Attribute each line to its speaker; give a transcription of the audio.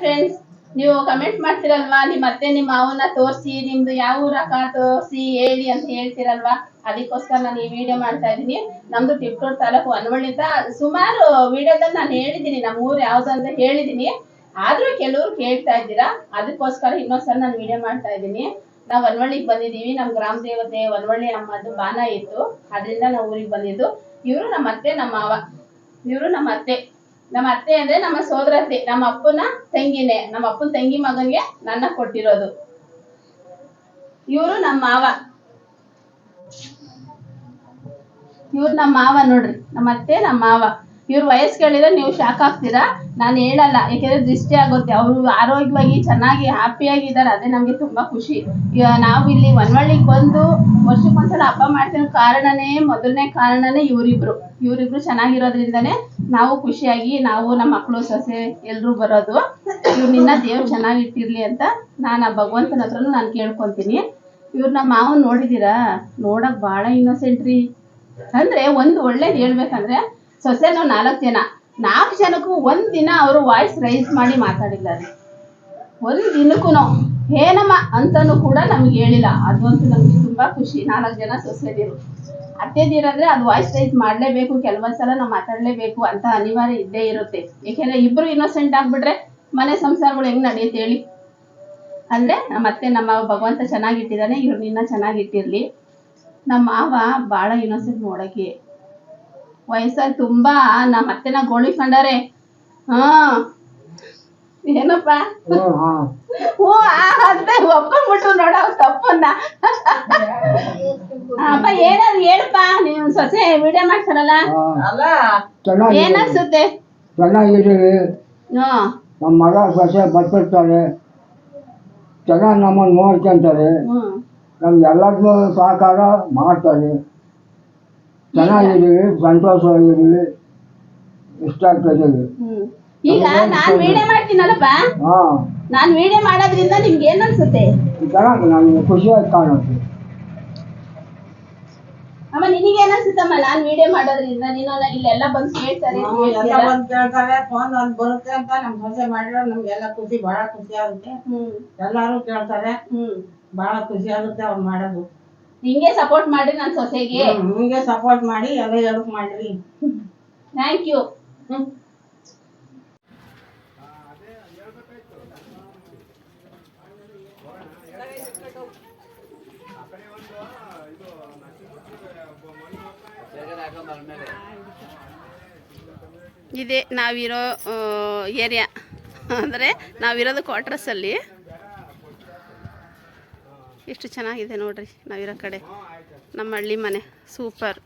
Speaker 1: Friends ನೀವು comment ಮಾಡ್ತಿರಲ್ವಾ? ನಿಮ್ಮ ಅತ್ತೆ, ನಿಮ್ಮ ಮಾವನ್ನ ತೋರಿಸಿ, ನಿಮ್ದು ಯಾವ ರಕ ತೋರಿಸಿ, ಹೇಳಿ ಅಂತ ಹೇಳ್ತಿರಲ್ವಾ? ಅದಕ್ಕೋಸ್ಕರ ನಾನು ಈ ವಿಡಿಯೋ ಮಾಡ್ತಾ ಇದ್ದೀನಿ. ನಮ್ದು ತಿಪ್ಟೂರ್ ತಾಲೂಕು ಅನ್ವಳಿತ ಸುಮಾರು ವಿಡಿಯೋದಲ್ಲಿ ನಾನು ಹೇಳಿದ್ದೀನಿ, ನಮ್ಮ ಊರು ಯಾವ್ದು ಅಂತ ಹೇಳಿದ್ದೀನಿ. ಆದ್ರೂ ಕೆಲವ್ರು ಕೇಳ್ತಾ ಇದ್ದೀರಾ, ಅದಕ್ಕೋಸ್ಕರ ಇನ್ನೊಂದ್ಸಲ ನಾನು ವಿಡಿಯೋ ಮಾಡ್ತಾ ಇದ್ದೀನಿ. ನಾವು ವನವಳ್ಳಿಗೆ ಬಂದಿದ್ದೀವಿ ನಮ್ಮ ಗ್ರಾಮ ದೇವತೆ ಒನ್ವಳ್ಳಿ ಅಮ್ಮದು ಬಾನ ಇತ್ತು. ಅದರಿಂದ ನಾವು ಊರಿಗೆ ಬಂದಿದ್ದು. ಇವರು ನಮ್ಮ ಅತ್ತೆ, ನಮ್ಮ ಮಾವ. ಇವರು ನಮ್ಮ ಅತ್ತೆ. ನಮ್ಮ ಅತ್ತೆ ಅಂದ್ರೆ ನಮ್ಮ ಸೋದರತ್ತೆ ನಮ್ಮ ಅಪ್ಪನ ತಂಗಿನೇ. ನಮ್ಮ ಅಪ್ಪನ ತಂಗಿ ಮಗನ್ಗೆ ನನ್ನ ಕೊಟ್ಟಿರೋದು. ಇವರು ನಮ್ಮ ಮಾವ. ಇವ್ರು ನಮ್ಮ ಮಾವ ನೋಡ್ರಿ. ನಮ್ಮ ಅತ್ತೆ, ನಮ್ಮ ಮಾವ. ಇವ್ರ ವಯಸ್ಸು ಕೇಳಿದ್ರೆ ನೀವು ಶಾಕ್ ಆಗ್ತೀರಾ? ನಾನು ಹೇಳಲ್ಲ, ಯಾಕೆಂದ್ರೆ ದೃಷ್ಟಿ ಆಗುತ್ತೆ. ಅವರು ಆರೋಗ್ಯವಾಗಿ ಚೆನ್ನಾಗಿ ಹ್ಯಾಪಿಯಾಗಿದ್ದಾರೆ ಅದೇ ನಮಗೆ ತುಂಬಾ ಖುಷಿ. ನಾವು ಇಲ್ಲಿ ಒನ್ವಳ್ಳಿಗೆ ಬಂದು ವರ್ಷಕ್ಕೊಂದ್ಸಲ ಹಬ್ಬ ಮಾಡ್ತಿರೋ ಕಾರಣನೇ, ಮೊದಲನೇ ಕಾರಣನೇ ಇವರಿಬ್ರು. ಇವರಿಬ್ರು ಚೆನ್ನಾಗಿರೋದ್ರಿಂದನೇ ನಾವು ಖುಷಿಯಾಗಿ, ನಾವು ನಮ್ಮ ಮಕ್ಕಳು ಸೊಸೆ ಎಲ್ಲರೂ ಬರೋದು. ಇವ್ರನ್ನ ದೇವ್ರು ಚೆನ್ನಾಗಿಟ್ಟಿರ್ಲಿ ಅಂತ ನಾನು ಆ ಭಗವಂತನ ಹತ್ರನೂ ನಾನು ಕೇಳ್ಕೊತೀನಿ. ಇವ್ರು ನಮ್ಮ ಮಾವನ್ ನೋಡಿದೀರಾ? ನೋಡಕ್ ಭಾಳ ಇನ್ನೋಸೆಂಟ್ ರೀ. ಅಂದ್ರೆ ಒಂದು ಒಳ್ಳೇದು ಹೇಳ್ಬೇಕಂದ್ರೆ ಸೊಸೆನೂ ನಾಲ್ಕು ಜನ. ನಾಲ್ಕು ಜನಕ್ಕೂ ಒಂದು ದಿನ ಅವರು ವಾಯ್ಸ್ ರೈಸ್ ಮಾಡಿ ಮಾತಾಡಿದ್ದಾರೆ. ಒಂದು ದಿನಕ್ಕೂ ಏನಮ್ಮ ಅಂತಾನು ಕೂಡ ನಮ್ಗೆ ಹೇಳಿಲ್ಲ. ಅದಂತೂ ನಮ್ಗೆ ತುಂಬ ಖುಷಿ. ನಾಲ್ಕು ಜನ ಸೊಸೆದಿರು. ಅತ್ತೆದಿರಂದ್ರೆ ಅದು ವಾಯ್ಸ್ ರೈಸ್ ಮಾಡಲೇಬೇಕು ಕೆಲವೊಂದ್ಸಲ ನಾವು ಮಾತಾಡಲೇಬೇಕು ಅಂತ ಅನಿವಾರ್ಯ ಇದ್ದೇ ಇರುತ್ತೆ. ಏಕೆಂದರೆ ಇಬ್ರು ಇನ್ನೋಸೆಂಟ್ ಆಗಿಬಿಟ್ರೆ ಮನೆ ಸಂಸಾರಗಳು ಹೆಂಗ್ ನಡೆಯುತ್ತೆ ಹೇಳಿ? ಅಂದ್ರೆ ನಮ್ಮ ಅತ್ತೆ, ನಮ್ಮ ಭಗವಂತ ಚೆನ್ನಾಗಿಟ್ಟಿದ್ದಾನೆ, ಇವ್ರು ಇನ್ನೂ ಚೆನ್ನಾಗಿಟ್ಟಿರಲಿ. ನಮ್ಮ ಮಾವ ಭಾಳ ಇನ್ನೋಸೆಂಟ್ ನೋಡಕ್ಕೆ ವಯಸ್ಸಲ್ಲಿ ತುಂಬಾ ನಮ್ಮ ಅತ್ತೆನ ಗೋಳಿಸ್ಕೊಂಡಾರೆ ಹಾ. ಏನಪ್ಪ?
Speaker 2: ಹ್ಮ್, ಹಾ.
Speaker 1: ಓ ಆ ಅತ್ತೆ ಒಪ್ಕೊಂಡ್ಬಿಟ್ರು ನೋಡ ಅವ್ರ ತಪ್ಪನ್ನ. ಅಪ್ಪ ಏನಾದ್ರು ಹೇಳಪ್ಪ ನೀವ್ ಸೊಸೆ ವಿಡಿಯೋ ಮಾಡ್ತಾರಲ್ಲ? ಏನನ್ಸುತ್ತೆ
Speaker 2: ಚೆನ್ನಾಗಿದ್ದೀವಿ ನಮ್ಮ ಮಗ ಸೊಸೆ ಬರ್ತಿರ್ತಾರೆ. ಚೆನ್ನಾಗಿ ನಮ್ಮನ್ನು ನೋಡ್ಕೊಂತಾರೆ. ನಮ್ಗೆ ಎಲ್ಲದನ್ನೂ ಸಹಕಾರ ಮಾಡ್ತಾರೆ. ಚೆನ್ನಾಗಿದ್ದೀವಿ ಸಂತೋಷವಾಗಿದ್ದೀವಿ ಇಷ್ಟ ಆಗ್ತಾ
Speaker 1: ಇದ್ದೀವಿ ಈಗ ನಾನ್ ವಿಡಿಯೋ ಮಾಡ್ತೀನಲ್ಲಪ್ಪ?
Speaker 2: ಹಾ.
Speaker 1: ನಾನ್ ವಿಡಿಯೋ ಮಾಡೋದ್ರಿಂದ ನಿಮ್ಗೆ ಏನ್ ಅನ್ಸುತ್ತೆ
Speaker 2: ಚೆನ್ನಾಗಿ ನಾನು ಖುಷಿಯಾಗಿ ಕಾಣುತ್ತೆ.
Speaker 1: ಅಮ್ಮ ನಿನಗೆ ಏನ್ ಅನ್ಸುತ್ತಮ್ಮ ನಾನ್ ವಿಡಿಯೋ ಮಾಡೋದ್ರಿಂದ ನೀನು ಇಲ್ಲೆಲ್ಲ ಬಂದು ಕೇಳ್ತಾರೆ
Speaker 3: ಎಲ್ಲ ಬಂದ್ ಕೇಳ್ತಾರೆ ಫೋನ್ ಒಂದ್ ಬರುತ್ತೆ ಅಂತ ನಮ್ ಸೊಸೆ ಮಾಡಿರೋ ನಮ್ಗೆಲ್ಲ ಖುಷಿ ಬಹಳ ಖುಷಿ ಆಗುತ್ತೆ.
Speaker 1: ಹ್ಮ್.
Speaker 3: ಎಲ್ಲಾರು ಕೇಳ್ತಾರೆ.
Speaker 1: ಹ್ಮ್.
Speaker 3: ಬಹಳ ಖುಷಿ ಆಗುತ್ತೆ ಅವ್ರು ಮಾಡೋದು.
Speaker 1: ಹಿಂಗೆ ಸಪೋರ್ಟ್ ಮಾಡ್ರಿ ನನ್ ಸೊಸೆಗೆ.
Speaker 3: ನಿಮಗೆ ಹಿಂಗೆ ಸಪೋರ್ಟ್ ಮಾಡಿ ಎಲ್ಲ ಹೆಲ್ಪ್ ಮಾಡ್ರಿ.
Speaker 1: ಥ್ಯಾಂಕ್ ಯು ಇದೆ ನಾವಿರೋ ಏರಿಯಾ ಅಂದರೆ ನಾವಿರೋದು ಕ್ವಾರ್ಟರ್ಸಲ್ಲಿ ಎಷ್ಟು ಚೆನ್ನಾಗಿದೆ ನೋಡ್ರಿ ನಾವಿರೋ ಕಡೆ. ನಮ್ಮ ಹಳ್ಳಿ ಮನೆ. ಸೂಪರ್.